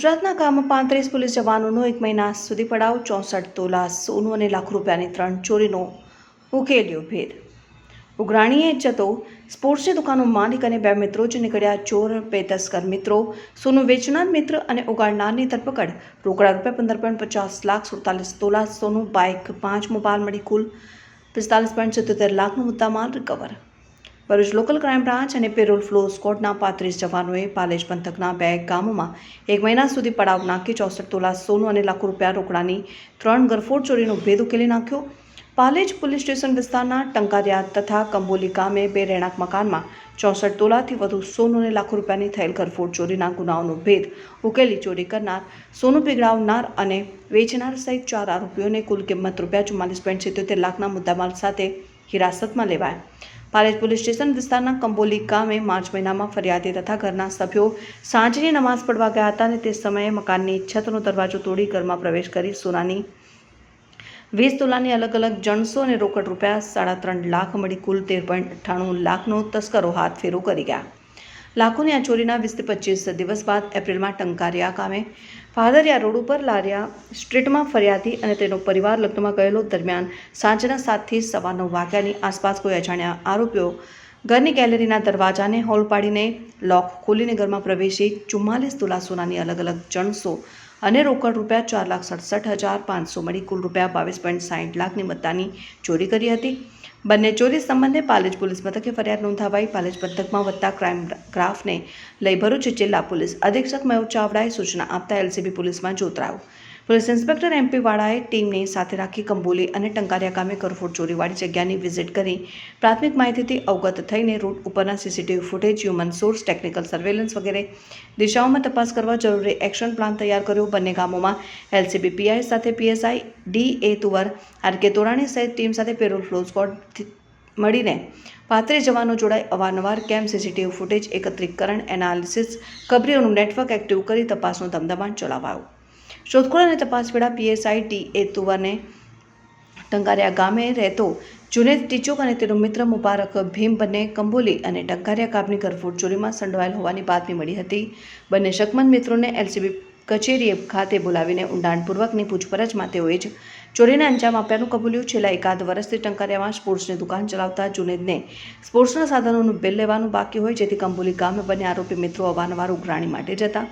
ગુજરાતના ગામમાં પાંત્રીસ પોલીસ જવાનોનો એક મહિના સુધી પડાવ, ચોસઠ તોલા, સોનું અને લાખ રૂપિયાની ત્રણ ચોરીનો ઉકેલ્યો ભેદ. ઉઘરાણીએ જતો સ્પોર્ટ્સની દુકાનનો માલિક અને બે મિત્રો જ નીકળ્યા. ચોર બે તસ્કર મિત્રો, સોનું વેચનાર મિત્ર અને ઉગાડનારની ધરપકડ. રોકડા રૂપિયા પંદર પોઈન્ટ પચાસ લાખ, સુડતાલીસ તોલા, સોનું, બાઇક, પાંચ, મોબાઈલ, મળી કુલ પિસ્તાલીસ પોઈન્ટ સિત્તોતેર લાખનો મુદ્દામાલ recover Bharuch local crime branch અને પેરોલ ફ્લો સ્કોડના પાંત્રીસ જવાનોએ પાલેજ પંથકના બે ગામોમાં એક મહિના સુધી પડાવ નાખી ચોસઠ તોલા સોનું અને લાખો રૂપિયા રોકડાની ત્રણ ગરફોડ ચોરીનો ભેદ ઉકેલી નાખ્યો. પાલેજ પોલીસ સ્ટેશન વિસ્તારના ટંકારિયા તથા કંબોલી ગામે બે રહેણાંક મકાનમાં ચોસઠ તોલાથી વધુ સોનું અને લાખો રૂપિયાની થયેલ ગરફોડ ચોરીના ગુનાઓનો ભેદ ઉકેલી ચોરી કરનાર, સોનું પીગળાવનાર અને વેચનાર સહિત ચાર આરોપીઓને કુલ કિંમત રૂપિયા ચુમ્માલીસ પોઈન્ટ સિત્યોતેર લાખના મુદ્દામાલ સાથે હિરાસતમાં લેવાયા. પાલેજ પોલીસ સ્ટેશન વિસ્તારના કંબોલી ગામે માર્ચ મહિનામાં ફરિયાદી તથા ઘરના સભ્યો સાંજની નમાઝ પડવા ગયા હતા અને તે સમયે મકાનની છતનો દરવાજો તોડી ઘરમાં પ્રવેશ કરી સોનાની વીસ તોલાની અલગ અલગ જણસો અને રોકડ રૂપિયા સાડા ત્રણ લાખ મળી કુલ તેર પોઈન્ટ અઠ્ઠાણું લાખનો તસ્કરો હાથ ફેરો કરી ગયા. લાખોની આ ચોરીના વીસથી પચીસ દિવસ બાદ એપ્રિલમાં ટંકારિયા ગામે ફાદરિયા રોડ ઉપર લારિયા સ્ટ્રીટમાં ફરિયાદી અને તેનો પરિવાર લગ્નમાં ગયેલો દરમિયાન સાંજના સાતથી સવા નવ વાગ્યાની આસપાસ કોઈ અજાણ્યા આરોપીઓ ઘરની ગેલેરીના દરવાજાને હોલ પાડીને લોક ખોલીને ઘરમાં પ્રવેશી ચુમ્માલીસ તુલા સોનાની અલગ અલગ જણસો અને રોકડ રૂપિયા ચાર લાખ સડસઠ હજાર પાંચસો મળી કુલ રૂપિયા બાવીસ પોઈન્ટ સાઠ લાખની મત્તાની ચોરી કરી હતી. બંને ચોરી સંબંધે પાલેજ પોલીસ મથકે ફરિયાદ નોંધાવાઈ. પાલેજ પંથકમાં વધતા ક્રાઇમ ગ્રાફને લઈ ભરૂચ જિલ્લા પોલીસ અધિક્ષક મયુર ચાવડાએ સૂચના આપતા એલસીબી પોલીસમાં જોતરાયો પોલીસ ઇન્સ્પેક્ટર એમપી વાળાએ ટીમને સાથે રાખી કંબોલી અને ટંકારિયા ગામે કરફોડ ચોરીવાળી જગ્યાની વિઝિટ કરી પ્રાથમિક માહિતીથી અવગત થઈને રૂટ ઉપરના CCTV footage, human source, technical surveillance વગેરે દિશાઓમાં તપાસ કરવા જરૂરી એક્શન પ્લાન તૈયાર કર્યો. બંને ગામોમાં એલસીબી પીઆઈ સાથે PSI, D A Tuvar RK Torani સહિત ટીમ સાથે પેરોલ ફ્લો સ્કોડ મળીને પાત્રે જવાનો જોડાઈ અવારનવાર કેમ સીસીટીવી ફૂટેજ એકત્રીકરણ એનાલિસિસ, કબરીઓનું નેટવર્ક એક્ટિવ કરી તપાસનો ધમધમાટ ચલાવાયો. શોધખોળ અને તપાસ વેળા પીએસઆઈ ટી એ તુવાને ટંકારિયા. ગામે રહેતો જુનેદ ટીચોક અને તેનો મિત્ર મુબારક ભીમ બંને કંબોલી અને ટંકારિયા કાપની ઘરફોડ ચોરીમાં સંડોવાયેલ હોવાની બાતમી મળી હતી. બંને શકમંદ મિત્રોને એલસીબી કચેરીએ ખાતે બોલાવીને ઊંડાણપૂર્વકની પૂછપરછમાં તેઓએ જ ચોરીને અંજામ આપ્યાનું કબૂલ્યું. છેલ્લા એકાદ વર્ષથી ટંકારિયામાં સ્પોર્ટ્સની દુકાન ચલાવતા જુનેદને સ્પોર્ટ્સના સાધનોનું બિલ લેવાનું બાકી હોય, જેથી કંબોલી ગામે બંને આરોપી મિત્રો અવારનવાર ઉઘરાણી માટે જતા.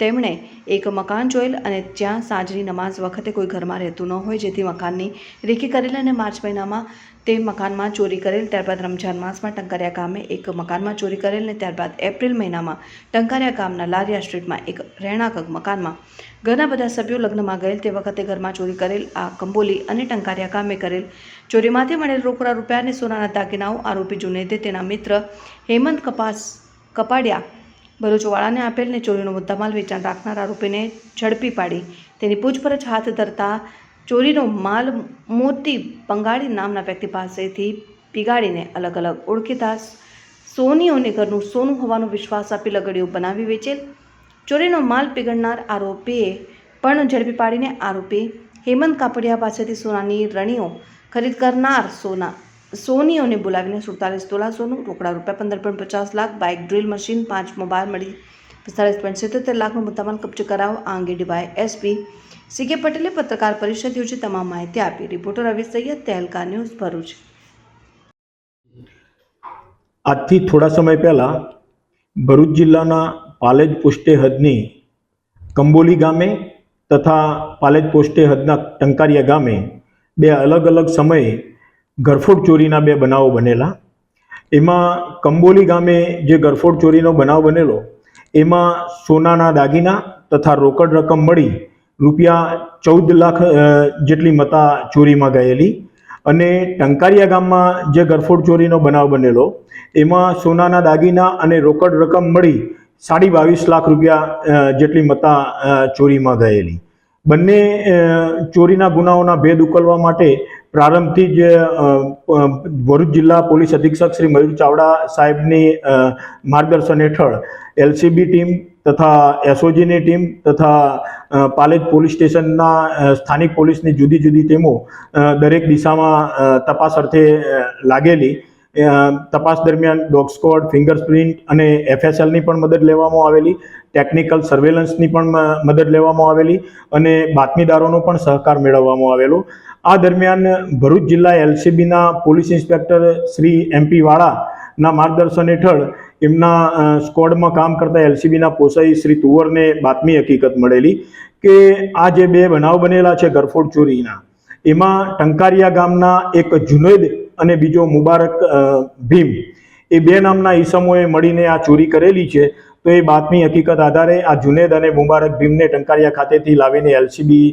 તેમણે એક મકાન જોયેલ અને જ્યાં સાંજની નમાઝ વખતે કોઈ ઘરમાં રહેતું ન હોય, જેથી મકાનની રેખી કરેલ અને માર્ચ મહિનામાં તે મકાનમાં ચોરી કરેલ, ત્યારબાદ રમજાન માસમાં ટંકારિયા ગામે એક મકાનમાં ચોરી કરેલ ને ત્યારબાદ એપ્રિલ મહિનામાં ટંકારિયા ગામના લારિયા સ્ટ્રીટમાં એક રહેણાંક મકાનમાં. ઘણા બધા સભ્યો લગ્નમાં ગયેલ, તે વખતે ઘરમાં ચોરી કરેલ, આ કંબોલી અને ટંકારિયા ગામે કરેલ. ચોરીમાંથી મળેલ રોકડા રૂપિયા અને સોનાના દાગીનાઓ આરોપી જુનેદે તેના મિત્ર હેમંત કપાસ કપાડિયા ભરૂચવાળાને આપેલને ચોરીનો મુદ્દામાલ વેચાણ રાખનાર આરોપીને ઝડપી પાડી. તેની પૂછપરછ હાથ ધરતા ચોરીનો માલ મોતી પંગાળી નામના વ્યક્તિ પાસેથી પીગાડીને અલગ અલગ ઓળખીતા સોનીઓને ઘરનું સોનું હોવાનો વિશ્વાસ આપી લગડીઓ બનાવી વેચેલ. ચોરીનો માલ પીગળનાર આરોપીએ પણ ઝડપી પાડીને આરોપી હેમંત કાપડિયા પાસેથી સોનાની રણીઓ ખરીદ કરનાર સોના સોનીઓને બોલાવીને સુડતાલીસ તોલા સોનું, રોકડા રૂપિયા પંદર પોઈન્ટ પચાસ લાખ, બાઇક ડ્રિલ મશીન, પાંચ મોબાઈલ મળી પિસ્તાલીસ પોઈન્ટ સિત્તોતેર લાખનો મુદ્દામાલ કબજે કરાવો આ અંગે ડીવાય એસપી સી પટેલે પત્રકાર પરિષદ યોજી તમામ માહિતી આપી. Reporter Ravi Sayed, Tehelka news Bharuch. આજથી થોડા સમય પહેલાં ભરૂચ જિલ્લાના પાલેજ પોસ્ટે હદની કંબોલી ગામે તથા પાલેજ પોસ્ટે હદના ટંકારિયા ગામે બે અલગ અલગ સમયે ગરફોડ ચોરીના બે બનાવો બનેલા. એમાં કંબોલી ગામે જે ગરફોડ ચોરીનો બનાવ બનેલો, એમાં સોનાના દાગીના તથા રોકડ રકમ મળી રૂપિયા ચૌદ લાખ જેટલી મતા ચોરીમાં ગયેલી. અને ટંકારિયા ગામમાં જે ગરફોડ ચોરીનો બનાવ બનેલો, એમાં સોનાના દાગીના અને રોકડ રકમ મળી સાડી બાવીસ લાખ રૂપિયા જેટલી મતા ચોરીમાં ગયેલી. બંને ચોરીના ગુનાઓના ભેદ ઉકલવા માટે પ્રારંભથી જ ભરૂચ જિલ્લા પોલીસ અધિક્ષક શ્રી મયુર ચાવડા સાહેબની માર્ગદર્શન હેઠળ એલસીબી ટીમ તથા એસઓજીની ટીમ તથા પાલેજ પોલીસ સ્ટેશનના સ્થાનિક પોલીસની જુદી જુદી ટીમો દરેક દિશામાં તપાસ અર્થે લાગેલી. તપાસ દરમિયાન ડોગ સ્કોડ ફિંગરપ્રિન્ટ અને એફએસએલની પણ મદદ લેવામાં આવેલી. ટેકનિકલ સર્વેલન્સની પણ મદદ લેવામાં આવેલી અને બાતમીદારોનો પણ સહકાર મેળવવામાં આવેલો. આ દરમિયાન ભરૂચ જિલ્લા એલસીબીના પોલીસ ઇન્સ્પેક્ટર શ્રી એમપી વાળાના માર્ગદર્શન હેઠળ એમના સ્કોડમાં કામ કરતા એલસીબીના પોસાઈ શ્રી તુવરને બાતમી હકીકત મળેલી કે આ જે બે બનાવ બનેલા છે ગરફોડ ચોરીના, એમાં ટંકારિયા ગામના એક જુનેદ અને બીજો મુબારક ભીમ, એ બે નામના ઈસમોએ મળીને આ ચોરી કરેલી છે. તો એ બાતમી હકીકત આધારે આ જુનેદ અને મુબારક ભીમને ટંકારિયા ખાતેથી લાવીને એલસીબી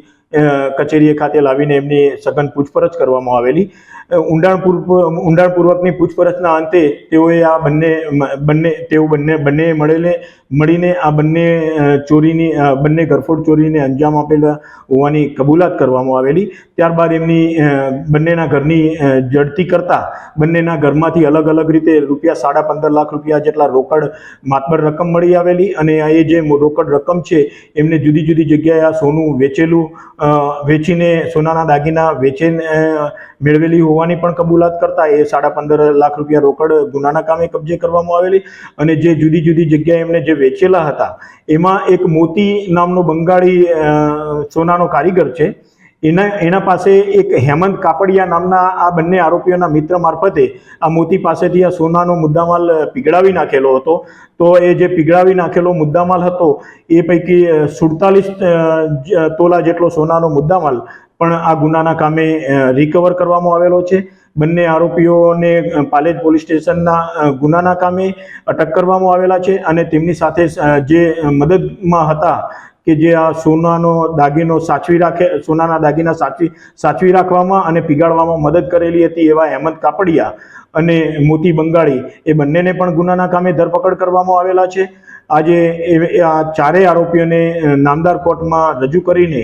કચેરીએ ખાતે લાવીને એમની સઘન પૂછપરછ કરવામાં આવેલી. ઊંડાણપૂર્વક ઊંડાણપૂર્વકની પૂછપરછના અંતે તેઓએ આ બંને બંને, તેઓ બંને બંને મળેલે, મળીને આ બંને ચોરીની બંને ગરફોડ ચોરીને અંજામ આપેલા હોવાની કબૂલાત કરવામાં આવેલી. ત્યારબાદ એમની બંનેના ઘરની જડતી કરતા બંનેના ઘરમાંથી અલગ અલગ રીતે રૂપિયા સાડા પંદર લાખ રૂપિયા જેટલા રોકડ માતબર રકમ મળી આવેલી અને એ જે રોકડ રકમ છે, એમને જુદી જુદી જગ્યાએ આ સોનું વેચેલું વેચીને સોનાના દાગીના વેચીને મેળવેલી હોવાની પણ કબૂલાત કરતા એ સાડા પંદર લાખ રૂપિયા રોકડ ગુનાના કામે કબજે કરવામાં આવેલી અને જે જુદી જુદી જગ્યાએ એમને જે વેચેલા હતા, એમાં એક મોતી નામનો બંગાળી સોનાનો કારીગર છે. એના એના પાસે એક હેમંત કાપડિયા નામના આ બંને આરોપીઓના મિત્ર મારફતે આ મોતી પાસેથી આ સોનાનો મુદ્દામાલ પીગળાવી નાખેલો હતો. તો એ જે પીગળાવી નાખેલો મુદ્દામાલ હતો, એ પૈકી સુડતાલીસ તોલા જેટલો સોનાનો મુદ્દામાલ પણ આ ગુનાના કામે રિકવર કરવામાં આવેલો છે. બંને આરોપીઓને પાલેજ પોલીસ સ્ટેશનના ગુનાના કામે અટક કરવામાં આવેલા છે અને તેમની સાથે જે મદદમાં હતા કે જે આ સોનાનો દાગીનો સાચવી રાખે, સોનાના દાગીના સાચવી સાચવી રાખવામાં અને પીગાળવામાં મદદ કરેલી હતી એવા હેમંત કાપડિયા અને મોતી બંગાળી એ બંનેને પણ ગુનાના કામે ધરપકડ કરવામાં આવેલા છે. આજે આ ચારેય આરોપીઓને નામદાર કોર્ટમાં રજૂ કરીને